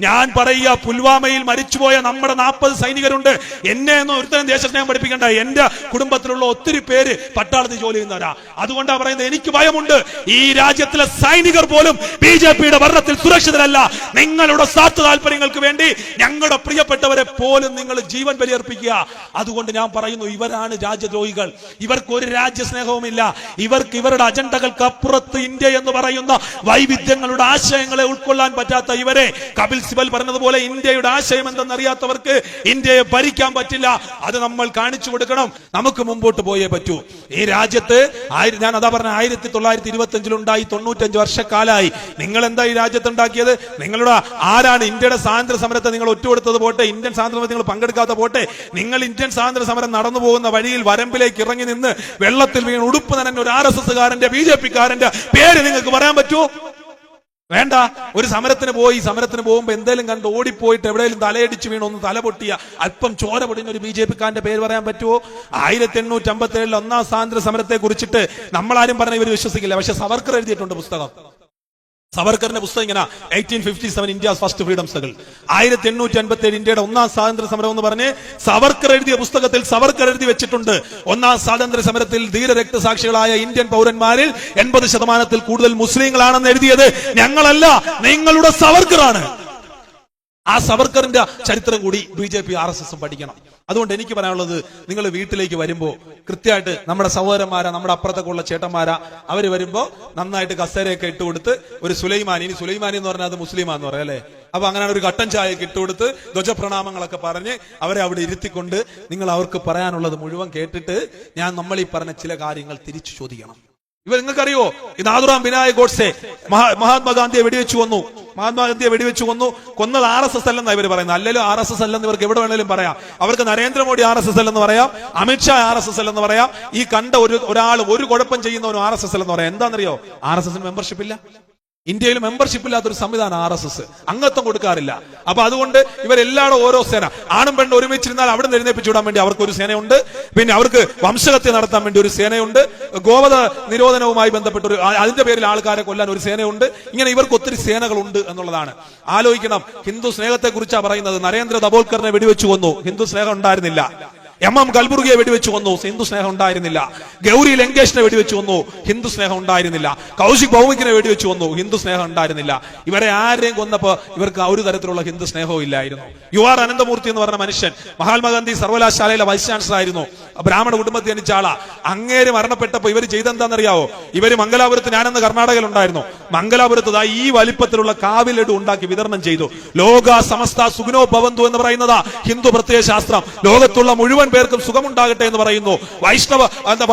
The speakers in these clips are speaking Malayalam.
ഞാൻ പറയുക പുൽവാമയിൽ മരിച്ചുപോയ നമ്മുടെ നാൽപ്പത് സൈനികരുണ്ട്. എന്നെ എന്ന് ഒരുത്തരം ദേശസ്നേഹം പഠിപ്പിക്കണ്ട. എന്റെ കുടുംബത്തിലുള്ള ഒത്തിരി പേര് പട്ടാളത്തിൽ ജോലി ചെയ്യുന്നവരാ. അതുകൊണ്ടാണ് പറയുന്നത് എനിക്ക് ഭയമുണ്ട്. ഈ രാജ്യത്തിലെ സൈനികർ പോലും ബി ജെ പിയുടെ ഭരണത്തിൽ സുരക്ഷിതരല്ല. നിങ്ങളുടെ സ്വാർത്ഥ താല്പര്യങ്ങൾക്ക് വേണ്ടി ഞങ്ങളുടെ പ്രിയപ്പെട്ടവരെ പോലും നിങ്ങൾ ജീവൻ ബലിയർപ്പിക്കുക. അതുകൊണ്ട് ഞാൻ പറയുന്നു ഇവരാണ് രാജ്യദ്രോഹികൾ. ഇവർക്ക് ഒരു രാജ്യസ്നേഹവുമില്ല. ഇവർക്ക് ഇവരുടെ അജണ്ടകൾക്ക് അപ്പുറത്ത് ഇന്ത്യ എന്ന് പറയുന്ന വൈവിധ്യങ്ങളുടെ ആശയങ്ങളെ ഉൾക്കൊള്ളാൻ പറ്റാത്ത ഇവരെ കപിൽ സിബൽ പറഞ്ഞതുപോലെ ഇന്ത്യയുടെ ആശയം എന്തെന്നറിയാത്തവർക്ക് ഇന്ത്യയെ ഭരിക്കാൻ പറ്റില്ല. അത് നമ്മൾ കാണിച്ചു കൊടുക്കണം. നമുക്ക് മുമ്പോട്ട് പോയേ പറ്റൂ. ഈ രാജ്യത്ത് ഞാൻ അതാ പറഞ്ഞ ആയിരത്തി തൊള്ളായിരത്തി ഇരുപത്തി അഞ്ചിലുണ്ടായി തൊണ്ണൂറ്റഞ്ച് വർഷക്കാലായി. നിങ്ങൾ എന്താ ഈ രാജ്യത്ത് ഉണ്ടാക്കിയത്? നിങ്ങളുടെ ആരാണ് ഇന്ത്യയുടെ സ്വാതന്ത്ര്യ സമരത്തെ നിങ്ങൾ ഒറ്റുകൊടുത്തത് പോട്ടെ? ഇന്ത്യൻ സ്വാതന്ത്ര്യ നിങ്ങൾ പങ്കെടുക്കാത്ത പോട്ടെ? നിങ്ങൾ ഇന്ത്യൻ സ്വാതന്ത്ര്യ സമരം നടന്നു പോകുന്ന വഴിയിൽ വരമ്പിലേക്ക് ഇറങ്ങി നിന്ന് വെള്ളത്തിൽ വീണ് ഉടുപ്പ് നനഞ്ഞ ഒരു ആർ എസ് എസ് കാരന്റെ ബി ജെ പി കാരന്റെ പേര് നിങ്ങൾക്ക് പറയാൻ പറ്റുമോ വേണ്ട. ഒരു സമരത്തിന് പോയി സമരത്തിന് പോകുമ്പോൾ എന്തേലും കണ്ട് ഓടിപ്പോയിട്ട് എവിടെയെങ്കിലും തലയടിച്ച് വീണോ ഒന്ന് തല പൊട്ടിയ അല്പം ചോര പൊടിഞ്ഞ ഒരു ബി ജെ പിക്കാരന്റെ പേര് പറയാൻ പറ്റുമോ ആയിരത്തി എണ്ണൂറ്റി അമ്പത്തി ഏഴിൽ ഒന്നാം സ്വാതന്ത്ര്യ സമരത്തെ കുറിച്ചിട്ട് നമ്മളാരും പറഞ്ഞ ഇവർ വിശ്വസിക്കില്ല. പക്ഷെ സവർക്കർ എഴുതിയിട്ടുണ്ട് പുസ്തകം. സവർക്കറിന്റെ പുസ്തകം ഇങ്ങനെ eighteen fifty seven India first freedom struggle ആയിരത്തി എണ്ണൂറ്റി അൻപത്തി ഏഴ് ഇന്ത്യയുടെ ഒന്നാം സ്വാതന്ത്ര്യ സമരം എന്ന് പറഞ്ഞ് സവർക്കർ എഴുതിയ പുസ്തകത്തിൽ സവർക്കർ എഴുതി വെച്ചിട്ടുണ്ട്. ഒന്നാം സ്വാതന്ത്ര്യ സമരത്തിൽ ധീര ഇന്ത്യൻ പൗരന്മാരിൽ എൺപത് ശതമാനത്തിൽ കൂടുതൽ മുസ്ലിങ്ങളാണെന്ന് എഴുതിയത് ഞങ്ങളല്ല നിങ്ങളുടെ സവർക്കറാണ്. ആ സവർക്കറിന്റെ ചരിത്രം കൂടി B J P R S എസും പഠിക്കണം. അതുകൊണ്ട് എനിക്ക് പറയാനുള്ളത് നിങ്ങൾ വീട്ടിലേക്ക് വരുമ്പോൾ കൃത്യമായിട്ട് നമ്മുടെ സഹോദരന്മാരാ നമ്മുടെ അപ്പുറത്തൊക്കെ ചേട്ടന്മാരാ അവർ വരുമ്പോൾ നന്നായിട്ട് കസേരയൊക്കെ ഇട്ട് കൊടുത്ത് ഒരു സുലൈമാനി ഇനി സുലൈമാനി എന്ന് പറഞ്ഞാൽ അത് മുസ്ലിമാന്ന് പറയാം അല്ലേ? അപ്പൊ അങ്ങനെ ഒരു കട്ടൻ ചായയൊക്കെ ഇട്ടുകൊടുത്ത് ധ്വജപ്രണാമങ്ങളൊക്കെ പറഞ്ഞ് അവരെ അവിടെ ഇരുത്തിക്കൊണ്ട് നിങ്ങൾ അവർക്ക് പറയാനുള്ളത് മുഴുവൻ കേട്ടിട്ട് ഞാൻ നമ്മൾ ഈ പറഞ്ഞ ചില കാര്യങ്ങൾ തിരിച്ചു ചോദിക്കണം. ഇവർ നിങ്ങൾക്കറിയോ? ഈ നാദുറാം ബിനായ് ഗോഡ്സെ മഹാ- മഹാത്മാഗാന്ധിയെ വെടിവെച്ചു കൊന്നു മഹാത്മാഗാന്ധിയെ വെടിവെച്ചു കൊന്നു കൊന്നത് ആർ എസ് എസ് അല്ലെന്നാണ് ഇവർ പറയുന്നത്. അല്ലല്ലോ ആർ എസ് എസ് അല്ലെന്ന് ഇവർക്ക് എവിടെ വേണേലും പറയാം. അവർക്ക് നരേന്ദ്രമോദി ആർ എസ് എസ് അല്ലെന്ന് പറയാം. അമിത്ഷാ ആർ എസ് എസ് അല്ലെന്ന് പറയാം. ഈ കണ്ട ഒരു ഒരാൾ ഒരു കുഴപ്പം ചെയ്യുന്നവനും ആർ എസ് എസ് അല്ലെന്ന് പറയാം. എന്താണെന്നറിയോ? ആർ എസ് എസിന് മെമ്പർഷിപ്പ് ഇല്ല. ഇന്ത്യയിൽ മെമ്പർഷിപ്പ് ഇല്ലാത്ത ഒരു സംവിധാനം ആർ എസ് എസ്. അംഗത്വം കൊടുക്കാറില്ല. അപ്പൊ അതുകൊണ്ട് ഇവരെല്ലാവരും ഓരോ സേന. ആണും പെണ്ണും ഒരുമിച്ചിരുന്നാൽ അവിടെ നിന്ന് വേണ്ടി അവർക്ക് ഒരു സേനയുണ്ട്. പിന്നെ അവർക്ക് വംശഹത്യ നടത്താൻ വേണ്ടി ഒരു സേനയുണ്ട്. ഗോവധ നിരോധനവുമായി ബന്ധപ്പെട്ട ഒരു അതിന്റെ പേരിൽ ആൾക്കാരെ കൊല്ലാൻ ഒരു സേനയുണ്ട്. ഇങ്ങനെ ഇവർക്ക് ഒത്തിരി സേനകളുണ്ട് എന്നുള്ളതാണ്. ആലോചിക്കണം. ഹിന്ദു സ്നേഹത്തെ കുറിച്ചാണ് പറയുന്നത്. നരേന്ദ്ര ദബോൽക്കറിനെ വെടിവെച്ചു കൊന്നു. ഹിന്ദു സ്നേഹം ഉണ്ടായിരുന്നില്ല. എം എം കൽബുർഗിയെ വെടിവെച്ച് കൊന്നു. ഹിന്ദു സ്നേഹം ഉണ്ടായിരുന്നില്ല. ഗൗരി ലങ്കേഷിനെ വെടിവെച്ച് കൊന്നു. ഹിന്ദു സ്നേഹം ഉണ്ടായിരുന്നില്ല. കൗശിക് ഭൗമികിനെ വെടിവെച്ച് കൊന്നു. ഹിന്ദു സ്നേഹം ഉണ്ടായിരുന്നില്ല. ഇവരെ ആരെയും കൊന്നപ്പോ ഇവർക്ക് ഒരു തരത്തിലുള്ള ഹിന്ദു സ്നേഹവും ഇല്ലായിരുന്നു. യു ആർ അനന്തമൂർത്തി എന്ന് പറഞ്ഞ മനുഷ്യൻ മഹാത്മാഗാന്ധി സർവകലാശാലയിലെ വൈസ് ചാൻസലർ ആയിരുന്നു. ബ്രാഹ്മണ കുടുംബത്തിൽ ജനിച്ച ആളാ. അങ്ങേര് മരണപ്പെട്ടപ്പോ ഇവർ ചെയ്തെന്താണെന്നറിയാവോ ഇവർ മംഗലാപുരത്ത് ഞാനെന്ന് കർണാടകയിൽ ഉണ്ടായിരുന്നു. മംഗലാപുരത്ത് ഈ വലിപ്പത്തിലുള്ള കാവിലഡു ഉണ്ടാക്കി വിതരണം ചെയ്തു. ലോക സമസ്ത സുഖനോ ഭവന്തു എന്ന് പറയുന്നതാ ഹിന്ദു പ്രത്യയ ശാസ്ത്രം ലോകത്തുള്ള മുഴുവൻ പേർക്കും സുഖമുണ്ടാകട്ടെ എന്ന് പറയുന്നു. വൈഷ്ണവ എന്താ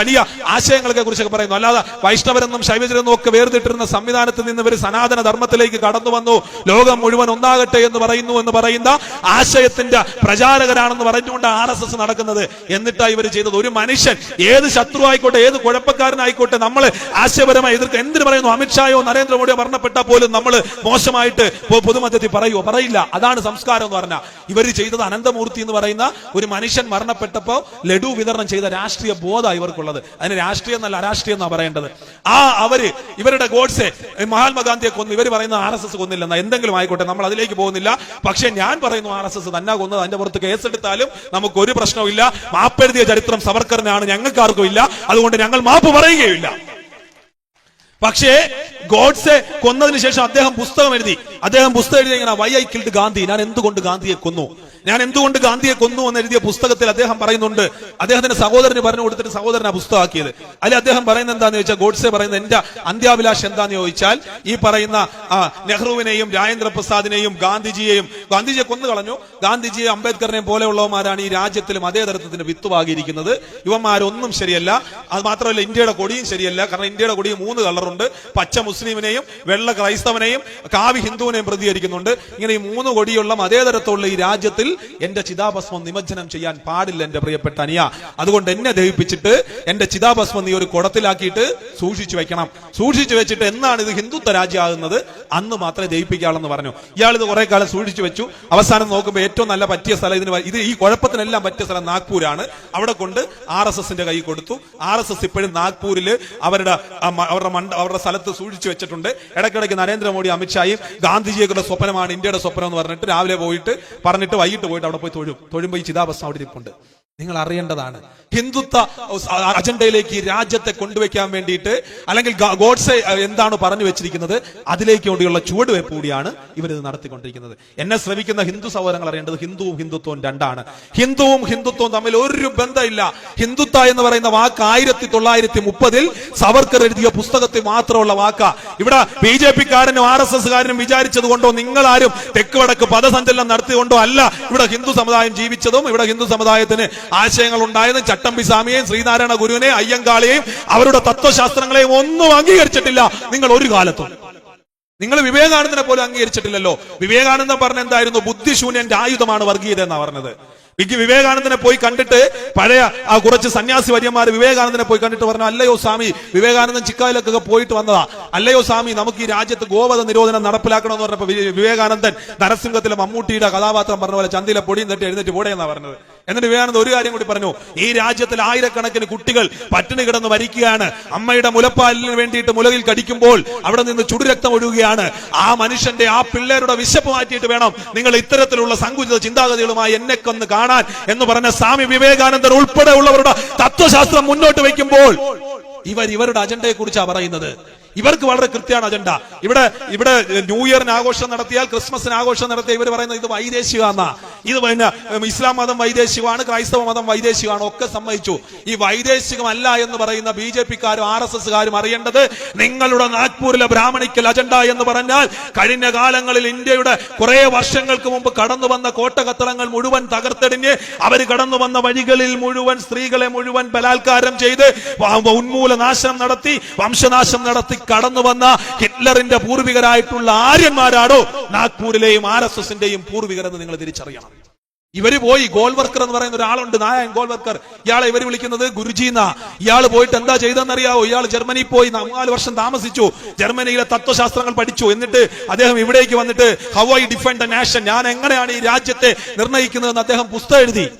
വലിയ ആശയങ്ങളൊക്കെ കുറിച്ചൊക്കെ പറയുന്നു. അല്ലാതെ വൈഷ്ണവരെന്നും ശൈവജരെന്നും ഒക്കെ വേർതിട്ടിരുന്ന സംവിധാനത്തിൽ നിന്ന് ഇവർ സനാതന ധർമ്മത്തിലേക്ക് കടന്നു വന്നു. ലോകം മുഴുവൻ ഒന്നാകട്ടെ എന്ന് പറയുന്നു എന്ന് പറയുന്ന ആശയത്തിന്റെ പ്രചാരകരാണെന്ന് പറഞ്ഞുകൊണ്ട് ആർ എസ് എസ് നടക്കുന്നത്. എന്നിട്ടാ ഇവർ ചെയ്തത്. ഒരു മനുഷ്യൻ ഏത് ശത്രു ആയിക്കോട്ടെ ഏത് കുഴപ്പക്കാരനായിക്കോട്ടെ നമ്മൾ ആശയപരമായി എതിർക്കുക എന്തിനു പറയുന്നു? അമിത്ഷായോ നരേന്ദ്രമോദിയോ മരണപ്പെട്ടാൽ പോലും നമ്മൾ മോശമായിട്ട് പൊതുമധ്യത്തിൽ പറയുമോ പറയില്ല. അതാണ് സംസ്കാരം എന്ന് പറഞ്ഞാൽ ഇവർ ചെയ്തത് അനന്തമൂർത്തി എന്ന് പറയുന്ന ഒരു മനുഷ്യൻ മരണപ്പെട്ടപ്പോ ലഡു വിതരണം ചെയ്ത രാഷ്ട്രീയ ബോധമാണ് ഇവർക്കുള്ളത്. അതിന് രാഷ്ട്രീയം എന്നല്ല അരാഷ്ട്രീയം എന്നാ പറയേണ്ടത്. ആ അവർ ഇവരുടെ ഗോഡ്സെ മഹാത്മാഗാന്ധിയെ കൊന്നു. ഇവർ പറയുന്ന ആർ എസ് എസ് കൊന്നില്ലെന്ന. എന്തെങ്കിലും ആയിക്കോട്ടെ നമ്മൾ അതിലേക്ക് പോകുന്നില്ല. പക്ഷെ ഞാൻ പറയുന്നു ആർ എസ് എസ് തന്നെ കൊന്നത്. അതിന്റെ പുറത്ത് കേസെടുത്താലും നമുക്ക് ഒരു പ്രശ്നവുമില്ല മാപ്പെഴുതിയ ചരിത്രം സവർക്കറിനാണ് ഞങ്ങൾക്കാർക്കും ഇല്ല. അതുകൊണ്ട് ഞങ്ങൾ മാപ്പ് പറയുകയില്ല പക്ഷേ ഗോഡ്സെ കൊന്നതിന് ശേഷം അദ്ദേഹം പുസ്തകം എഴുതി. അദ്ദേഹം പുസ്തകം എഴുതി ഇങ്ങനെ വൈ ഐ കിൽഡ് ഗാന്ധി. ഞാൻ എന്തുകൊണ്ട് ഗാന്ധിയെ കൊന്നു? ഞാൻ എന്തുകൊണ്ട് ഗാന്ധിയെ കൊന്നു എന്ന് എഴുതിയ പുസ്തകത്തിൽ അദ്ദേഹം പറയുന്നുണ്ട്. അദ്ദേഹത്തിന്റെ സഹോദരന് പറഞ്ഞു കൊടുത്തിട്ട് സഹോദരൻ ആ പുസ്തകമാക്കിയത്. അല്ലെ അദ്ദേഹം പറയുന്നത് എന്താന്ന് ചോദിച്ചാൽ ഗോഡ്സെ പറയുന്നത് എന്റെ അന്ത്യാഭിലാഷം എന്താന്ന് ചോദിച്ചാൽ ഈ പറയുന്ന നെഹ്റുവിനെയും രാജേന്ദ്ര പ്രസാദിനെയും ഗാന്ധിജിയെയും ഗാന്ധിജിയെ കൊന്നു കളഞ്ഞു. ഗാന്ധിജിയെ അംബേദ്കറിനെയും പോലെയുള്ളവന്മാരാണ് ഈ രാജ്യത്തിലും അതേ തരത്തിന് വിത്തുവാകിയിരിക്കുന്നത്. ഇവന്മാരൊന്നും ശരിയല്ല. അത് മാത്രമല്ല ഇന്ത്യയുടെ കൊടിയും ശരിയല്ല. കാരണം ഇന്ത്യയുടെ കൊടിയും മൂന്ന് കളറുണ്ട്. പച്ച മുസ്ലിമിനെയും വെള്ള ക്രൈസ്തവനെയും കാവി ഹിന്ദുവിനെയും പ്രതികരിക്കുന്നുണ്ട്. ഇങ്ങനെ ഈ മൂന്ന് കൊടിയുള്ള മതേതരത്തുള്ള ഈ രാജ്യത്തിൽ എന്റെ ചിതാഭസ്മം നിമജ്ജനം ചെയ്യാൻ പാടില്ല എന്റെ പ്രിയപ്പെട്ട അനിയ. അതുകൊണ്ട് എന്നെ ദഹിപ്പിച്ചിട്ട് എന്റെ ചിതാഭസ്മം നീ ഒരു കുടത്തിലാക്കിയിട്ട് സൂക്ഷിച്ചു വെക്കണം. സൂക്ഷിച്ചു വെച്ചിട്ട് എന്നാണ് ഇത് ഹിന്ദുത്വ രാജ്യമാകുന്നത്? അന്ന് മാത്രമേ ദഹിപ്പിക്കാളെന്ന് പറഞ്ഞു. ഇയാൾ ഇത് കുറെ കാലം സൂക്ഷിച്ചു വെച്ചു. അവസാനം നോക്കുമ്പോൾ ഏറ്റവും നല്ല പറ്റിയ സ്ഥലം ഇതിന് ഇത് ഈ കുഴപ്പത്തിനെല്ലാം പറ്റിയ സ്ഥലം നാഗ്പൂരാണ്. അവിടെ കൊണ്ട് ആർ എസ് എസിന്റെ കൈ കൊടുത്തു. ആർ എസ് എസ് ഇപ്പോഴും നാഗ്പൂരിൽ അവരുടെ അവരുടെ മണ്ട അവരുടെ സ്ഥലത്ത് സൂക്ഷിച്ചു വെച്ചിട്ടുണ്ട്. ഇടയ്ക്കിടയ്ക്ക് നരേന്ദ്രമോദി അമിത്ഷായും ഗാന്ധിജിയൊക്കെ സ്വപ്നമാണ് ഇന്ത്യയുടെ സ്വപ്നം എന്ന് പറഞ്ഞിട്ട് രാവിലെ പോയിട്ട് പറഞ്ഞിട്ട് വൈകിട്ട് പോയിട്ട് അവിടെ പോയി തൊഴും തൊഴുമ്പോൾ ഈ ചിതാവസ്ഥ അവിടെ ഇരിപ്പുണ്ട്. നിങ്ങൾ അറിയേണ്ടതാണ്. ഹിന്ദുത്വ അജണ്ടയിലേക്ക് രാജ്യത്തെ കൊണ്ടുവയ്ക്കാൻ വേണ്ടിയിട്ട് അല്ലെങ്കിൽ ഗോഡ്സെ എന്താണ് പറഞ്ഞു വെച്ചിരിക്കുന്നത്? അതിലേക്ക് വേണ്ടിയുള്ള ചുവടുവയ്പ് കൂടിയാണ് ഇവരിത് നടത്തിക്കൊണ്ടിരിക്കുന്നത്. എന്നെ ശ്രമിക്കുന്ന ഹിന്ദു സഹോദരങ്ങൾ അറിയേണ്ടത് ഹിന്ദുവും ഹിന്ദുത്വവും രണ്ടാണ്. ഹിന്ദുവും ഹിന്ദുത്വവും തമ്മിൽ ഒരു ബന്ധമില്ല. ഹിന്ദുത്വ എന്ന് പറയുന്ന വാക്ക് ആയിരത്തി തൊള്ളായിരത്തി മുപ്പതിൽ സവർക്കർ എഴുതിയ പുസ്തകത്തിൽ മാത്രമുള്ള വാക്കാ. ഇവിടെ ബി ജെ പിക്കാരനും ആർ എസ് എസ്കാരനും വിചാരിച്ചത് കൊണ്ടോ നിങ്ങളാരും തെക്ക് വടക്ക് പദസഞ്ചലനം നടത്തിക്കൊണ്ടോ അല്ല. ഇവിടെ ഹിന്ദു സമുദായം ജീവിച്ചതും ഇവിടെ ഹിന്ദു സമുദായത്തിന് ആശയങ്ങൾ ഉണ്ടായത് ചട്ടമ്പി സ്വാമിയെയും ശ്രീനാരായണ ഗുരുവിനെ അയ്യങ്കാളിയെയും അവരുടെ തത്വശാസ്ത്രങ്ങളെയും ഒന്നും അംഗീകരിച്ചിട്ടില്ല. നിങ്ങൾ ഒരു കാലത്തും. നിങ്ങൾ വിവേകാനന്ദനെ പോലും അംഗീകരിച്ചിട്ടില്ലല്ലോ. വിവേകാനന്ദൻ പറഞ്ഞ എന്തായിരുന്നു? ബുദ്ധിശൂന്യന്റെ ആയുധമാണ് വർഗീയത എന്നാ പറഞ്ഞത് വിവേകാനന്ദനെ പോയി കണ്ടിട്ട് പഴയ ആ കുറച്ച് സന്യാസി വര്യന്മാർ വിവേകാനന്ദനെ പോയി കണ്ടിട്ട് പറഞ്ഞു അല്ലയോ സ്വാമി വിവേകാനന്ദൻ ചിക്കായിലൊക്കെ പോയിട്ട് വന്നതാ. അല്ലയോ സ്വാമി നമുക്ക് ഈ രാജ്യത്ത് ഗോവധ നിരോധനം നടപ്പിലാക്കണമെന്ന് പറഞ്ഞപ്പോ വിവേകാനന്ദൻ നരസിംഹത്തിലെ മമ്മൂട്ടിയുടെ കഥാപാത്രം പറഞ്ഞ പോലെ ചന്തയിലെ പൊടിയും തട്ടി എഴുന്നേറ്റ് പോടെ എന്നാ പറഞ്ഞത്. എന്നിട്ട് വിവേകാനന്ദ ഒരു കാര്യം കൂടി പറഞ്ഞു. ഈ രാജ്യത്തിൽ ആയിരക്കണക്കിന് കുട്ടികൾ പട്ടിണി കിടന്ന് മരിക്കുകയാണ്. അമ്മയുടെ മുലപ്പാലിന് വേണ്ടിയിട്ട് മുലകിൽ കടിക്കുമ്പോൾ അവിടെ നിന്ന് ചുടുരക്തം ഒഴുകുകയാണ്. ആ മനുഷ്യന്റെ ആ പിള്ളേരുടെ വിശപ്പ് മാറ്റിയിട്ട് വേണം നിങ്ങൾ ഇത്തരത്തിലുള്ള സങ്കുചിത ചിന്താഗതികളുമായി എന്നെ കൊന്ന് കാണാൻ എന്ന് പറഞ്ഞ സ്വാമി വിവേകാനന്ദർ ഉൾപ്പെടെ ഉള്ളവരുടെ തത്വശാസ്ത്രം മുന്നോട്ട് വയ്ക്കുമ്പോൾ ഇവർ ഇവരുടെ അജണ്ടയെ കുറിച്ചാണ് പറയുന്നത്. ഇവർക്ക് വളരെ കൃത്യമാണ് അജണ്ട. ഇവിടെ ഇവിടെ ന്യൂ ഇയറിന് ആഘോഷം നടത്തിയാൽ ക്രിസ്മസിന് ആഘോഷം നടത്തിയാൽ ഇവർ പറയുന്നത് ഇത് വൈദേശികമാണെന്നാ. ഇത് പിന്നെ ഇസ്ലാം മതം വൈദേശികമാണ് ക്രൈസ്തവ മതം വൈദേശികമാണ് ഒക്കെ സമ്മതിച്ചു. ഈ വൈദേശികമല്ല എന്ന് പറയുന്ന ബി ജെ പിക്കാരും ആർ എസ് എസ്കാരും അറിയേണ്ടത് നിങ്ങളുടെ നാഗ്പൂരിലെ ബ്രാഹ്മണിക്കൽ അജണ്ട എന്ന് പറഞ്ഞാൽ കഴിഞ്ഞ കാലങ്ങളിൽ ഇന്ത്യയുടെ കുറെ വർഷങ്ങൾക്ക് മുമ്പ് കടന്നു വന്ന കോട്ടകത്തളങ്ങൾ മുഴുവൻ തകർത്തെടിഞ്ഞ് അവർ കടന്നു വന്ന വഴികളിൽ മുഴുവൻ സ്ത്രീകളെ മുഴുവൻ ബലാത്കാരം ചെയ്ത് ഉന്മൂലനാശനം ഉന്മൂല നാശനം നടത്തി വംശനാശം നടത്തി കടന്നു വന്ന ഹിറ്റ്ലറിന്റെ പൂർവികരായിട്ടുള്ള ആര്യന്മാരാണോ നാഗ്പൂരിലെയും ആർ എസ് എസിന്റെയും പൂർവികരെന്ന് നിങ്ങൾ തിരിച്ചറിയണം. ഇവർ പോയി ഗോൾവർക്കർ എന്ന് പറയുന്ന ഒരാളുണ്ട് നായൻ ഗോൾവർക്കർ. ഇയാളെ ഇവർ വിളിക്കുന്നത് ഗുരുജി എന്നാ. ഇയാൾ പോയിട്ട് എന്താ ചെയ്തെന്നറിയാവോ ഇയാൾ ജർമ്മനി പോയി നാല് വർഷം താമസിച്ചു. ജർമ്മനിയിലെ തത്വശാസ്ത്രങ്ങൾ പഠിച്ചു. എന്നിട്ട് അദ്ദേഹം ഇവിടേക്ക് വന്നിട്ട് how I defend the nation ഞാൻ എങ്ങനെയാണ് ഈ രാജ്യത്തെ നിർണയിക്കുന്നതെന്ന് അദ്ദേഹം പുസ്തകം എഴുതി.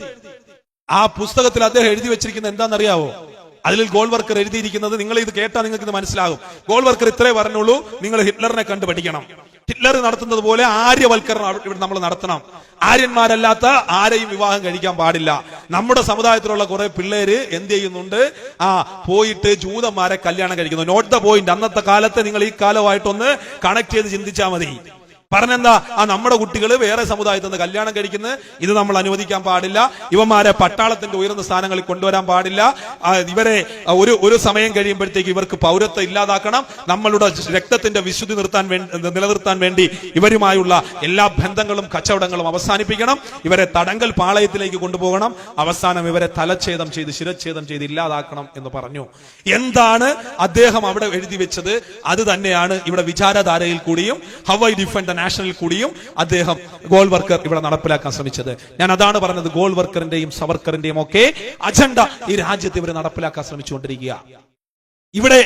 ആ പുസ്തകത്തിൽ അദ്ദേഹം എഴുതി വെച്ചിരിക്കുന്നത് എന്താണെന്നറിയാവോ? അതിൽ ഗോൾ വർക്കർ എഴുതിയിരിക്കുന്നത് നിങ്ങൾ ഇത് കേട്ടാൽ നിങ്ങൾക്ക് ഇത് മനസ്സിലാകും. ഗോൾ വർക്കർ ഇത്രേ പറഞ്ഞുള്ളൂ നിങ്ങൾ ഹിറ്റ്ലറിനെ കണ്ടു പഠിക്കണം ഹിറ്റ്ലർ നടത്തുന്നത് പോലെ ആര്യവൽക്കരണം ഇവിടെ നമ്മൾ നടത്തണം. ആര്യന്മാരല്ലാത്ത ആരെയും വിവാഹം കഴിക്കാൻ പാടില്ല. നമ്മുടെ സമുദായത്തിലുള്ള കുറെ പിള്ളേര് എന്ത് ചെയ്യുന്നുണ്ട്? ആ പോയിട്ട് ജൂതന്മാരെ കല്യാണം കഴിക്കുന്നു. നോട്ട് ദ പോയിന്റ് അന്നത്തെ കാലത്തെ നിങ്ങൾ ഈ കാലമായിട്ടൊന്ന് കണക്ട് ചെയ്ത് ചിന്തിച്ചാൽ മതി. പറഞ്ഞെന്താ? ആ നമ്മുടെ കുട്ടികൾ വേറെ സമുദായത്തിൽ നിന്ന് കല്യാണം കഴിക്കുന്നത് ഇത് നമ്മൾ അനുവദിക്കാൻ പാടില്ല. ഇവന്മാരെ പട്ടാളത്തിന്റെ ഉയർന്ന സ്ഥാനങ്ങളിൽ കൊണ്ടുവരാൻ പാടില്ല. ഇവരെ ഒരു ഒരു സമയം കഴിയുമ്പോഴത്തേക്ക് ഇവർക്ക് പൗരത്വം ഇല്ലാതാക്കണം. നമ്മളുടെ രക്തത്തിന്റെ വിശുദ്ധി നിർത്താൻ നിലനിർത്താൻ വേണ്ടി ഇവരുമായുള്ള എല്ലാ ബന്ധങ്ങളും കച്ചവടങ്ങളും അവസാനിപ്പിക്കണം. ഇവരെ തടങ്കൽ പാളയത്തിലേക്ക് കൊണ്ടുപോകണം. അവസാനം ഇവരെ തലച്ഛേദം ചെയ്ത് ശിരച്ഛേദം ചെയ്ത് ഇല്ലാതാക്കണം എന്ന് പറഞ്ഞു. എന്താണ് അദ്ദേഹം അവിടെ എഴുതി വെച്ചത്? അത് തന്നെയാണ് ഇവിടെ വിചാരധാരയിൽ കൂടിയും ഹവൈ ഡിഫൻഡ് നാഷണൽ കൂടിയും അദ്ദേഹം ഗോൾ വർക്കർ ഇവിടെ നടപ്പിലാക്കാൻ ശ്രമിച്ചത്. ഞാൻ അതാണ് പറഞ്ഞത് ഗോൾ വർക്കറിന്റെയും സവർക്കറിന്റെയും ഒക്കെ അജണ്ട ഈ രാജ്യത്ത് ഇവർ നടപ്പിലാക്കാൻ ശ്രമിച്ചുകൊണ്ടിരിക്കുക. ഇവിടെ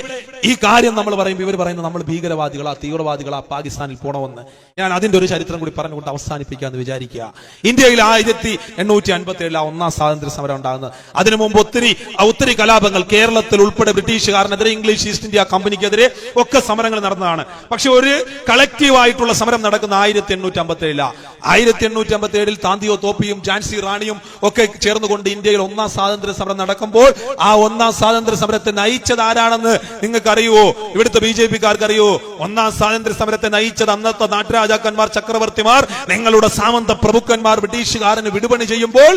ഈ കാര്യം നമ്മൾ പറയും ഇവർ പറയുന്നത് നമ്മൾ ഭീകരവാദികളാ തീവ്രവാദികളാ പാകിസ്ഥാനിൽ പോണമെന്ന് ഞാൻ അതിന്റെ ഒരു ചരിത്രം കൂടി പറഞ്ഞുകൊണ്ട് അവസാനിപ്പിക്കാന്ന് വിചാരിക്കുക. ഇന്ത്യയിൽ ആയിരത്തി എണ്ണൂറ്റി അൻപത്തി ഏഴിൽ ഒന്നാം സ്വാതന്ത്ര്യ സമരം ഉണ്ടാകുന്നത്. അതിനു മുമ്പ് ഒത്തിരി ഒത്തിരി കലാപങ്ങൾ കേരളത്തിൽ ഉൾപ്പെടെ ബ്രിട്ടീഷുകാരനെതിരെ ഇംഗ്ലീഷ് ഈസ്റ്റ് ഇന്ത്യ കമ്പനിക്കെതിരെ ഒക്കെ സമരങ്ങൾ നടന്നതാണ്. പക്ഷെ ഒരു കളക്റ്റീവായിട്ടുള്ള സമരം നടക്കുന്ന ആയിരത്തി എണ്ണൂറ്റി അമ്പത്തി ഏഴിലാണ് ആയിരത്തി എണ്ണൂറ്റി അമ്പത്തി ഏഴിൽ താന്തിയോ തോപ്പിയും ജാൻസി റാണിയും ഒക്കെ ചേർന്നുകൊണ്ട് ഇന്ത്യയിൽ ഒന്നാം സ്വാതന്ത്ര്യ സമരം നടക്കുമ്പോൾ ആ ഒന്നാം സ്വാതന്ത്ര്യ സമരത്തെ നയിച്ചത് ആരാണെന്ന് നിങ്ങൾക്ക് അറിയുവോ ഇവിടുത്തെ ബി ജെ പിക്കാർക്ക് അറിയുവോ ഒന്നാം സ്വാതന്ത്ര്യ സമരത്തെ നയിച്ചത് അന്നത്തെ നാട്ടുരാജാക്കന്മാർ ചക്രവർത്തിമാർ നിങ്ങളുടെ സാമന്ത പ്രഭുക്കന്മാർ ബ്രിട്ടീഷുകാരന് വിടുപണി ചെയ്യുമ്പോൾ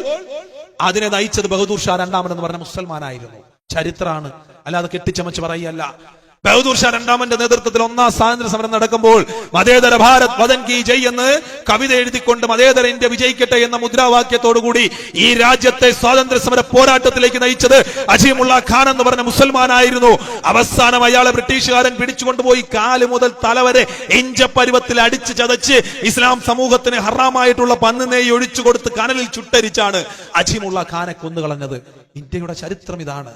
അതിനെ നയിച്ചത് ബഹദൂർ ഷാ രണ്ടാമൻ എന്ന് പറഞ്ഞ മുസൽമാനായിരുന്നു. ചരിത്രമാണ് അല്ലാതെ കെട്ടിച്ചമച്ച് പറയല്ല ബഹദൂർ ഷാ രണ്ടാമന്റെ നേതൃത്വത്തിൽ ഒന്നാം സ്വാതന്ത്ര്യ സമരം നടക്കുമ്പോൾ മതേതര ഭാരത് വതൻ കി ജയ് എന്ന് കവിത എഴുതിക്കൊണ്ട് മതേതര ഇന്ത്യ വിജയിക്കട്ടെ എന്ന മുദ്രാവാക്യത്തോടുകൂടി ഈ രാജ്യത്തെ സ്വാതന്ത്ര്യ സമര പോരാട്ടത്തിലേക്ക് നയിച്ചത് അജീമുള്ള ഖാൻ എന്ന് പറഞ്ഞ മുസൽമാനായിരുന്നു. അവസാനം അയാളെ ബ്രിട്ടീഷുകാരൻ പിടിച്ചുകൊണ്ടുപോയി കാൽ മുതൽ തലവരെ ഇഞ്ച പരുവത്തിൽ അടിച്ച് ചതച്ച് ഇസ്ലാം സമൂഹത്തിന് ഹറാമായിട്ടുള്ള പന്നുനെയ്യ് ഒഴിച്ചു കൊടുത്ത് കനലിൽ ചുട്ടരിച്ചാണ് അജീമുള്ള ഖാനെ കൊന്നുകളഞ്ഞത്. ഇന്ത്യയുടെ ചരിത്രം ഇതാണ്.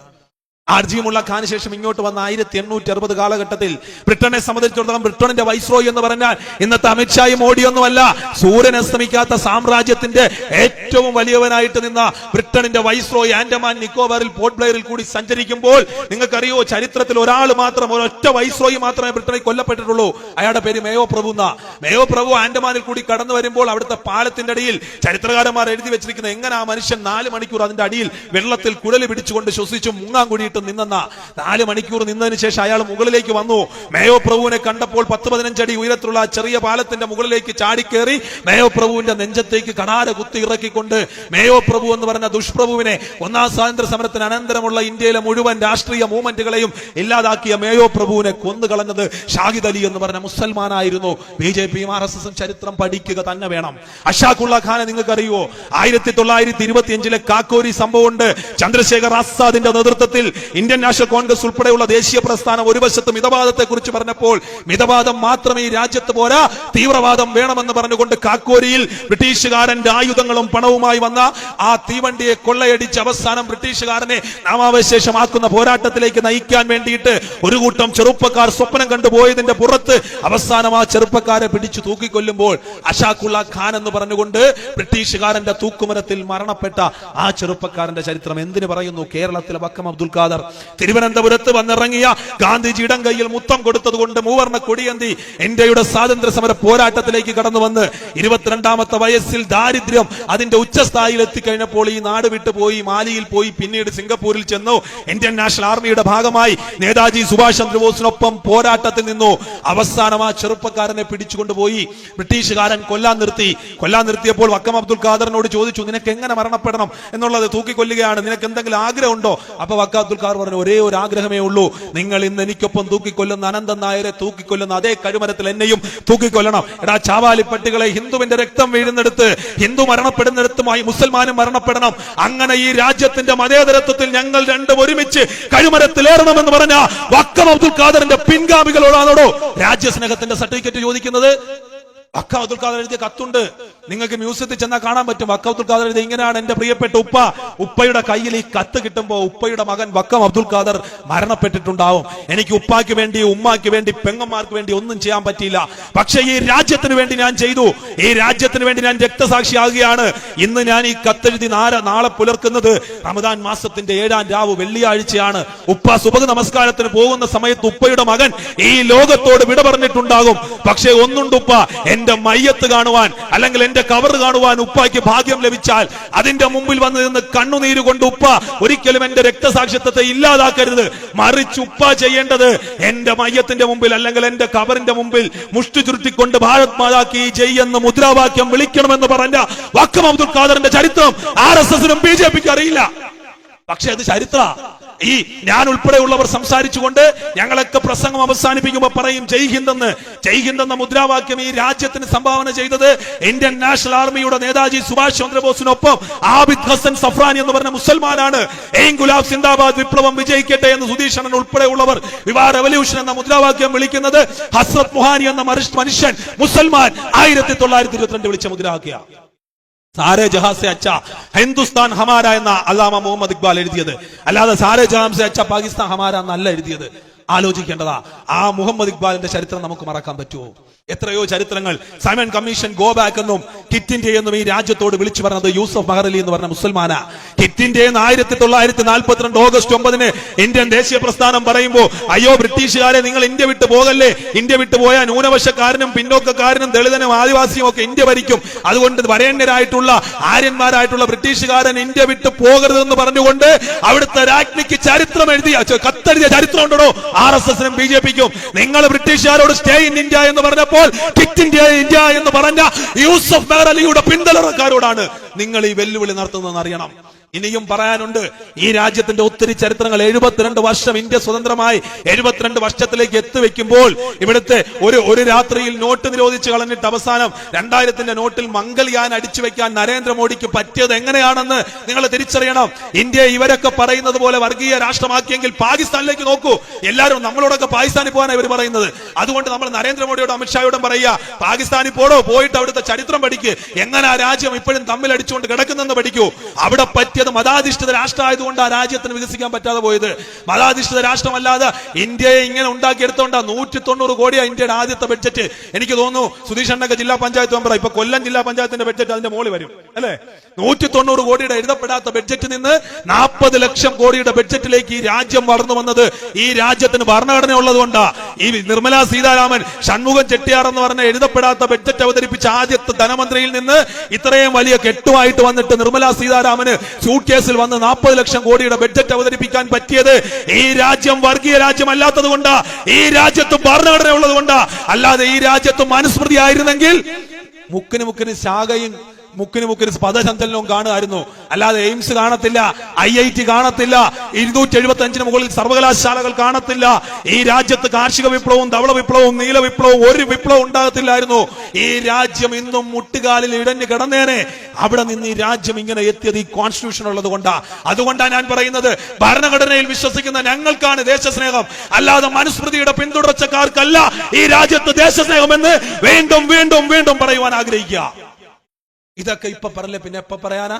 ആർജിയുമുള്ള ഖാന് ശേഷം ഇങ്ങോട്ട് വന്ന ആയിരത്തി എണ്ണൂറ്റി അറുപത് കാലഘട്ടത്തിൽ ബ്രിട്ടനെ സംബന്ധിച്ചിടത്തോളം ബ്രിട്ടണിന്റെ വൈസ്രോയി എന്ന് പറഞ്ഞാൽ ഇന്നത്തെ അമിത്ഷായും മോഡിയൊന്നുമല്ല. സൂര്യൻ അസ്തമിക്കാത്ത സാമ്രാജ്യത്തിന്റെ ഏറ്റവും വലിയവനായിട്ട് നിന്ന ബ്രിട്ടണിന്റെ വൈസ്രോയി ആൻഡമാൻ നിക്കോബാറിൽ പോർട്ട് ബ്ലെയറിൽ കൂടി സഞ്ചരിക്കുമ്പോൾ നിങ്ങൾക്കറിയോ ചരിത്രത്തിൽ ഒരാൾ മാത്രം ഒരൊറ്റ വൈസ്രോയി മാത്രമേ ബ്രിട്ടനിൽ കൊല്ലപ്പെട്ടിട്ടുള്ളൂ. അയാളുടെ പേര് മേയോ പ്രഭു എന്നാ. മേയോ പ്രഭു ആൻഡമാനിൽ കൂടി കടന്നു വരുമ്പോൾ അവിടുത്തെ പാലത്തിന്റെ അടിയിൽ ചരിത്രകാരന്മാർ എഴുതി വെച്ചിരിക്കുന്നത് എങ്ങനെ ആ മനുഷ്യൻ നാല് മണിക്കൂർ അതിന്റെ അടിയിൽ വെള്ളത്തിൽ കുഴൽ പിടിച്ചുകൊണ്ട് ശ്വസിച്ചു മുങ്ങാൻ കൂടിയിട്ട് നിന്നെന്ന. നാല് മണിക്കൂർ നിന്നതിന് ശേഷം അയാൾ മുകളിലേക്ക് വന്നു. മേയോ പ്രഭുവിനെ കണ്ടപ്പോൾ പത്ത് പതിനഞ്ചടി ഉയരത്തിലുള്ള ചെറിയ പാലത്തിന്റെ മുകളിലേക്ക് ചാടിക്കേറി മേയോ പ്രഭുവിന്റെ നെഞ്ചത്തേക്ക് കണാര കുത്തി ഇറക്കിക്കൊണ്ട് മേയോ പ്രഭു എന്ന് പറഞ്ഞ ദുഷ്പ്രഭുവിനെ ഒന്നാം സ്വാതന്ത്ര്യ സമരത്തിന് അനന്തരമുള്ള ഇന്ത്യയിലെ മുഴുവൻ രാഷ്ട്രീയ മൂവ്മെന്റുകളെയും ഇല്ലാതാക്കിയ മേയോ പ്രഭുവിനെ കൊന്നുകളഞ്ഞത് ഷാഹിദ് അലി എന്ന് പറഞ്ഞ മുസൽമാനായിരുന്നു. ബി ജെ പിയും ആർ എസ് എസും ചരിത്രം പഠിക്കുക തന്നെ വേണം. അഷാഖുള്ള ഖാനെ നിങ്ങൾക്ക് അറിയുമോ ആയിരത്തി തൊള്ളായിരത്തി ഇരുപത്തിയഞ്ചിലെ കാക്കോരി സംഭവമുണ്ട്. ചന്ദ്രശേഖർ ആസാദിന്റെ നേതൃത്വത്തിൽ ഇന്ത്യൻ നാഷണൽ കോൺഗ്രസ് ഉൾപ്പെടെയുള്ള ദേശീയ പ്രസ്ഥാനം ഒരു വശത്ത് മിതവാദത്തെ കുറിച്ച് പറഞ്ഞപ്പോൾ മിതവാദം മാത്രമേ ഈ രാജ്യത്ത് പോരാ. തീവ്രവാദം വേണമെന്ന് പറഞ്ഞുകൊണ്ട് കാക്കോരിയിൽ ബ്രിട്ടീഷുകാരന്റെ ആയുധങ്ങളും പണവുമായി വന്ന ആ തീവണ്ടിയെ കൊള്ളയടിച്ച് അവസാനം ബ്രിട്ടീഷുകാരനെ നാമാവശേഷമാക്കുന്ന പോരാട്ടത്തിലേക്ക് നയിക്കാൻ വേണ്ടിയിട്ട് ഒരു കൂട്ടം ചെറുപ്പക്കാർ സ്വപ്നം കണ്ടുപോയതിന്റെ പുറത്ത് അവസാനം ആ ചെറുപ്പക്കാരെ പിടിച്ചു തൂക്കിക്കൊല്ലുമ്പോൾ അഷാഖുള്ള ഖാൻ എന്ന് പറഞ്ഞുകൊണ്ട് ബ്രിട്ടീഷുകാരന്റെ തൂക്കുമരത്തിൽ മരണപ്പെട്ട ആ ചെറുപ്പക്കാരന്റെ ചരിത്രം എന്തിനു പറയുന്നു? കേരളത്തിലെ വക്കം അബ്ദുൽ ഖാദർ തിരുവനന്തപുരത്ത് വന്നിറങ്ങിയ ഗാന്ധിജി ഇടം കയ്യിൽ മുത്തം കൊടുത്തത് കൊണ്ട് മൂവർണ കൊടിയന്തി ഇന്ത്യയുടെ സ്വാതന്ത്ര്യ സമര പോരാട്ടത്തിലേക്ക് കടന്നു വന്ന് ഇരുപത്തിരണ്ടാമത്തെ വയസ്സിൽ ദാരിദ്ര്യം അതിന്റെ ഉച്ചസ്ഥായിയിൽ എത്തിക്കഴിഞ്ഞപ്പോൾ ഈ നാട് വിട്ടുപോയി മാലിയിൽ പോയി പിന്നീട് സിംഗപ്പൂരിൽ ചെന്നു. ഇന്ത്യൻ നാഷണൽ ആർമിയുടെ ഭാഗമായി നേതാജി സുഭാഷ് ചന്ദ്രബോസിനൊപ്പം പോരാട്ടത്തിൽ നിന്നു. അവസാനം ആ ചെറുപ്പക്കാരനെ പിടിച്ചുകൊണ്ടുപോയി ബ്രിട്ടീഷുകാരൻ കൊല്ലാൻ നിർത്തി. കൊല്ലാൻ നിർത്തിയപ്പോൾ വക്കം അബ്ദുൽ ഖാദറിനോട് ചോദിച്ചു നിനക്ക് എങ്ങനെ മരണപ്പെടണം? എന്നുള്ളത് തൂക്കിക്കൊല്ലുകയാണ്. നിനക്ക് എന്തെങ്കിലും ആഗ്രഹമുണ്ടോ? അപ്പൊ വക്കം അബ്ദുൽ ഖാദർ പറഞ്ഞു ഒരേ ഒരു ആഗ്രഹമേ ഉള്ളൂ. നിങ്ങൾ ഇന്ന് എനിക്കൊപ്പം തൂക്കിക്കൊല്ലുന്ന അനന്തൻ നായരെ തൂക്കിക്കൊല്ലുന്ന അതേ കഴുമരത്തിൽ എന്നെയും തൂക്കിക്കൊല്ലണം. എടാ ചാവാലിപ്പട്ടികളെ ഹിന്ദുവിന്റെ രക്തം വീഴുന്നിടത്ത് ഹിന്ദു മരണപ്പെടുന്നിടത്തുമായി മുസൽമാനും മരണപ്പെടണം. അങ്ങനെ ഈ രാജ്യത്തിന്റെ മതേതരത്വത്തിൽ ഞങ്ങൾ രണ്ടും ഒരുമിച്ച് കഴുമരത്തിലേറണമെന്ന് പറഞ്ഞ വക്കം അബ്ദുൽ ഖാദറിന്റെ പിൻഗാമികളോടാണോ രാജ്യസ്നേഹത്തിന്റെ സർട്ടിഫിക്കറ്റ് ചോദിക്കുന്നത്? വക്കം അബ്ദുൽ ഖാദർ എഴുതിയ കത്തുണ്ട്. നിങ്ങൾക്ക് മ്യൂസിയത്തിൽ ചെന്നാൽ കാണാൻ പറ്റും. വക്കം അബ്ദുൽ ഖാദർ എഴുതിയ ഇങ്ങനെയാണ് എന്റെ പ്രിയപ്പെട്ട ഉപ്പ. ഉപ്പയുടെ കയ്യിൽ ഈ കത്ത് കിട്ടുമ്പോൾ ഉപ്പയുടെ മകൻ വക്കം അബ്ദുൽ ഖാദർ മരണപ്പെട്ടിട്ടുണ്ടാവും. എനിക്ക് ഉപ്പാക്ക് വേണ്ടി ഉമ്മാക്ക് വേണ്ടി പെങ്ങന്മാർക്ക് വേണ്ടി ഒന്നും ചെയ്യാൻ പറ്റിയില്ല. പക്ഷേ ഈ രാജ്യത്തിന് വേണ്ടി ഞാൻ ചെയ്തു. ഈ രാജ്യത്തിന് വേണ്ടി ഞാൻ രക്തസാക്ഷിയാകുകയാണ്. ഇന്ന് ഞാൻ ഈ കത്തെഴുതി നാളെ നാളെ പുലർക്കുന്നത് റമദാൻ മാസത്തിന്റെ ഏഴാം രാവ് വെള്ളിയാഴ്ചയാണ്. ഉപ്പ സുബഹ നമസ്കാരത്തിന് പോകുന്ന സമയത്ത് ഉപ്പയുടെ മകൻ ഈ ലോകത്തോട് വിട പറഞ്ഞിട്ടുണ്ടാകും പക്ഷേ ഒന്നുണ്ട് ഉപ്പ മയ്യത്ത് കാണുവാൻ അല്ലെങ്കിൽ എന്റെ കവർ കാണുവാൻ ഉപ്പായ്ക്ക് ഭാഗ്യം ലഭിച്ചാൽ അതിന്റെ മുമ്പിൽ വന്ന് നിന്ന് കണ്ണുനീര് കൊണ്ട് ഉപ്പ ഒരിക്കലും എന്റെ രക്തസാക്ഷിത്വത്തെ ഇല്ലാതാക്കരുത്. മറിച്ച് ഉപ്പ ചെയ്യേണ്ടത് എന്റെ മയ്യത്തിന്റെ മുമ്പിൽ അല്ലെങ്കിൽ എന്റെ കവറിന്റെ മുമ്പിൽ മുഷ്ടി ചുരുട്ടിക്കൊണ്ട് ഭാരത് മാതാക്കി ജയ് മുദ്രാവാക്യം വിളിക്കണമെന്ന് പറഞ്ഞ വക്കം അബ്ദുൽ ഖാദറിന്റെ ചരിത്രം ആർ എസ് എസിനും ബി ജെ പിക്ക് അറിയില്ല. പക്ഷെ അത് ചരിത്ര. ഈ ഞാൻ ഉൾപ്പെടെയുള്ളവർ സംസാരിച്ചുകൊണ്ട് ഞങ്ങളൊക്കെ പ്രസംഗം അവസാനിപ്പിക്കുമ്പോൾ പറയും ജയ് ഹിന്ദ് എന്ന് ജയ് ഹിന്ദ് എന്ന മുദ്രാവാക്യം ഈ രാജ്യത്തിന് സംഭാവന ചെയ്തത് ഇന്ത്യൻ നാഷണൽ ആർമിയുടെ നേതാജി സുഭാഷ് ചന്ദ്രബോസിനൊപ്പം ആബിദ് ഹസൻ സഫ്രാനി എന്ന് പറഞ്ഞ മുസൽമാനാണ്. എയിം ഗുലാബ് സിന്ദാബാദ് വിപ്ലവം വിജയിക്കട്ടെ എന്ന് സുധീഷണൻ ഉൾപ്പെടെയുള്ളവർ വിവാഹ റെവല്യൂഷൻ എന്ന മുദ്രാവാക്യം വിളിക്കുന്നത് ഹസ്രത് മുഹാനി എന്ന മനുഷ്യൻ മുസൽമാൻ ആയിരത്തി തൊള്ളായിരത്തി ഇരുപത്തിരണ്ട് വിളിച്ച മുദ്രാവാക്യ സാരേ ജഹാസെ അച്ഛ ഹിന്ദുസ്ഥാൻ ഹമാര എന്ന അല്ലാമ മുഹമ്മദ് ഇക്ബാൽ എഴുതിയത്. അല്ലാതെ സാരേ ജഹാസെ അച്ഛ പാകിസ്ഥാൻ ഹമാര എന്നല്ല എഴുതിയത്. ആലോചിക്കേണ്ടതാ ആ മുഹമ്മദ് ഇക്ബാലിന്റെ ചരിത്രം നമുക്ക് മറക്കാൻ പറ്റുമോ? എത്രയോ ചരിത്രങ്ങൾ. സൈമൺ കമ്മീഷൻ ഗോ ബാക്ക് എന്നും കിറ്റ് ഇന്ത്യ എന്നും ഈ രാജ്യത്തോട് വിളിച്ചു പറഞ്ഞത് യൂസഫ് മഹറലി എന്ന് പറഞ്ഞ മുസൽമാന. കിറ്റ് ഇന്ത്യ എന്ന് ആയിരത്തി തൊള്ളായിരത്തി നാൽപ്പത്തിരണ്ട് ഓഗസ്റ്റ് ഒമ്പതിന് ഇന്ത്യൻ ദേശീയ പ്രസ്ഥാനം പറയുമ്പോൾ അയ്യോ ബ്രിട്ടീഷുകാരെ നിങ്ങൾ ഇന്ത്യ വിട്ടു പോകല്ലേ? ഇന്ത്യ വിട്ടു പോയാൽ ന്യൂനപക്ഷക്കാരനും പിന്നോക്കക്കാരനും ദളിതനും ആദിവാസിയും ഒക്കെ ഇന്ത്യ ഭരിക്കും. അതുകൊണ്ട് വരേണ്യരായിട്ടുള്ള ആര്യന്മാരായിട്ടുള്ള ബ്രിട്ടീഷുകാരൻ ഇന്ത്യ വിട്ടു പോകരുതെന്ന് പറഞ്ഞുകൊണ്ട് അവിടുത്തെ രാജ്ഞിക്ക് ചരിത്രം എഴുതിയ കത്തെഴുതിയ ചരിത്രം ഉണ്ടോ ആർ എസ് എസിനും ബി ജെ പിക്കും. നിങ്ങൾ ബ്രിട്ടീഷുകാരോട് സ്റ്റേ ഇൻ ഇന്ത്യ എന്ന് പറഞ്ഞപ്പോൾ കിറ്റ് ഇന്ത്യ എന്ന് പറഞ്ഞ യൂസഫ് മെഹർ പിന്തലറക്കാരോടാണ് നിങ്ങൾ ഈ വെല്ലുവിളി നടത്തുന്നതെന്ന് അറിയണം. ഇനിയും പറയാനുണ്ട് ഈ രാജ്യത്തിന്റെ ഒത്തിരി ചരിത്രങ്ങൾ എഴുപത്തിരണ്ട് വർഷം ഇന്ത്യ സ്വതന്ത്രമായി എഴുപത്തിരണ്ട് വർഷത്തിലേക്ക് എത്തിവെക്കുമ്പോൾ ഇവിടുത്തെ ഒരു ഒരു രാത്രിയിൽ നോട്ട് നിരോധിച്ച് കളഞ്ഞിട്ട് അവസാനം രണ്ടായിരത്തിന്റെ നോട്ടിൽ മംഗൾയാൻ അടിച്ചു വെക്കാൻ നരേന്ദ്രമോദിക്ക് പറ്റിയത് എങ്ങനെയാണെന്ന് നിങ്ങൾ തിരിച്ചറിയണം. ഇന്ത്യ ഇവരൊക്കെ പറയുന്നത് പോലെ വർഗീയ രാഷ്ട്രമാക്കിയെങ്കിൽ പാകിസ്ഥാനിലേക്ക് നോക്കൂ. എല്ലാവരും നമ്മളോടൊക്കെ പാകിസ്ഥാനിൽ പോകാനാണ് ഇവർ പറയുന്നത്. അതുകൊണ്ട് നമ്മൾ നരേന്ദ്രമോദിയോടും അമിത്ഷായോടും പറയുക പാകിസ്ഥാനിൽ പോടോ പോയിട്ട് അവിടുത്തെ ചരിത്രം പഠിക്കുക എങ്ങനെ ആ രാജ്യം ഇപ്പോഴും തമ്മിൽ അടിച്ചുകൊണ്ട് കിടക്കുന്നെന്ന് പഠിക്കൂ. അവിടെ പറ്റിയത് മതാധിഷ്ഠിത രാഷ്ട്രമായതുകൊണ്ട് ആ രാജ്യത്തിന് വികസിക്കാൻ പറ്റാതെ പോയത്? മതാധിഷ്ഠിത രാഷ്ട്രമല്ലാതെ ഇന്ത്യയെ ഇങ്ങനെ ഉണ്ടാക്കിയെടുത്തോണ്ടാ നൂറ്റി തൊണ്ണൂറ് കോടിയാ ഇന്ത്യയുടെ ആദ്യത്തെ ബഡ്ജറ്റ്. എനിക്ക് തോന്നുന്നു സുധീഷ് എണ്ണക്ക ജില്ലാ പഞ്ചായത്ത് മെമ്പർ ഇപ്പൊ കൊല്ലം ജില്ലാ പഞ്ചായത്തിന്റെ ബഡ്ജറ്റ് അതിന്റെ മോളി വരും. അല്ലെ? നൂറ്റി തൊണ്ണൂറ് കോടിയുടെ എഴുതപ്പെടാത്ത ബഡ്ജറ്റ് നിന്ന് നാൽപ്പത് ലക്ഷം കോടിയുടെ ബഡ്ജറ്റിലേക്ക് ഈ രാജ്യം വളർന്നു വന്നത് ഈ രാജ്യത്തിന് ഭരണഘടന ഉള്ളതുകൊണ്ടാ. ഈ നിർമ്മലാ സീതാരാമൻ ഷൺമുഖം ചെട്ടിയാർ എന്ന് പറഞ്ഞ എഴുതപ്പെടാത്ത ബഡ്ജറ്റ് അവതരിപ്പിച്ച ആദ്യത്തെ ധനമന്ത്രിയിൽ നിന്ന് ഇത്രയും വലിയ കെട്ടുമായിട്ട് വന്നിട്ട് നിർമ്മലാ സീതാരാമന് സൂട്ട് കേസിൽ വന്ന് നാൽപ്പത് ലക്ഷം കോടിയുടെ ബഡ്ജറ്റ് അവതരിപ്പിക്കാൻ പറ്റിയത് ഈ രാജ്യം വർഗീയ രാജ്യമല്ലാത്തത് കൊണ്ടാ ഈ രാജ്യത്ത് ഭരണഘടന ഉള്ളത് കൊണ്ടാ അല്ലാതെ ഈ രാജ്യത്ത് മനുസ്മൃതി ആയിരുന്നെങ്കിൽ മുക്കിന് മുക്കിന് ശാഖയും മുക്കിന് മുക്കിന് പദചഞ്ചലനവും കാണുമായിരുന്നു. അല്ലാതെ എയിംസ് കാണത്തില്ല ഐ ഐ ടി കാണത്തില്ല ഇരുന്നൂറ്റി എഴുപത്തി അഞ്ചിന് മുകളിൽ സർവകലാശാലകൾ കാണത്തില്ല. ഈ രാജ്യത്ത് കാർഷിക വിപ്ലവവും ധവള വിപ്ലവവും നീല വിപ്ലവവും ഒരു വിപ്ലവം ഉണ്ടാകത്തില്ലായിരുന്നു. ഈ രാജ്യം ഇന്നും മുട്ടുകാലിൽ ഇടഞ്ഞു കിടന്നേനെ. അവിടെ നിന്ന് ഈ രാജ്യം ഇങ്ങനെ എത്തിയത് ഈ കോൺസ്റ്റിറ്റ്യൂഷൻ ഉള്ളത് കൊണ്ടാ. അതുകൊണ്ടാണ് ഞാൻ പറയുന്നത് ഭരണഘടനയിൽ വിശ്വസിക്കുന്ന ഞങ്ങൾക്കാണ് ദേശസ്നേഹം. അല്ലാതെ മനുസ്മൃതിയുടെ പിന്തുടർച്ചക്കാർക്കല്ല ഈ രാജ്യത്ത് ദേശസ്നേഹം എന്ന് വീണ്ടും വീണ്ടും വീണ്ടും പറയുവാൻ ആഗ്രഹിക്കുക. ഇതൊക്കെ ഇപ്പൊ പറയല്ലേ പിന്നെ എപ്പൊ പറയാനാ?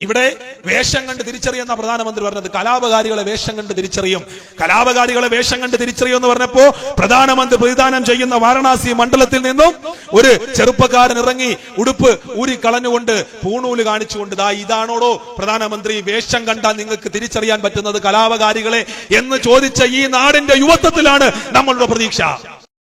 ഇവിടെ വേഷം കണ്ട് തിരിച്ചറിയുന്ന പ്രധാനമന്ത്രി പറഞ്ഞത് കലാപകാരികളെ വേഷം കണ്ട് തിരിച്ചറിയും. കലാപകാരികളെ വേഷം കണ്ട് തിരിച്ചറിയും എന്ന് പറഞ്ഞപ്പോ പ്രധാനമന്ത്രി പ്രതിദാനം ചെയ്യുന്ന വാരണാസി മണ്ഡലത്തിൽ നിന്നും ഒരു ചെറുപ്പക്കാരൻ ഇറങ്ങി ഉടുപ്പ് ഊരി കളഞ്ഞുകൊണ്ട് പൂണൂൽ കാണിച്ചുകൊണ്ട് ദാ ഇതാണോടോ പ്രധാനമന്ത്രി വേഷം കണ്ടാൽ നിങ്ങൾക്ക് തിരിച്ചറിയാൻ പറ്റുന്നത് കലാപകാരികളെ എന്ന് ചോദിച്ച ഈ നാടിന്റെ യുവത്വത്തിലാണ് നമ്മളുടെ പ്രതീക്ഷ.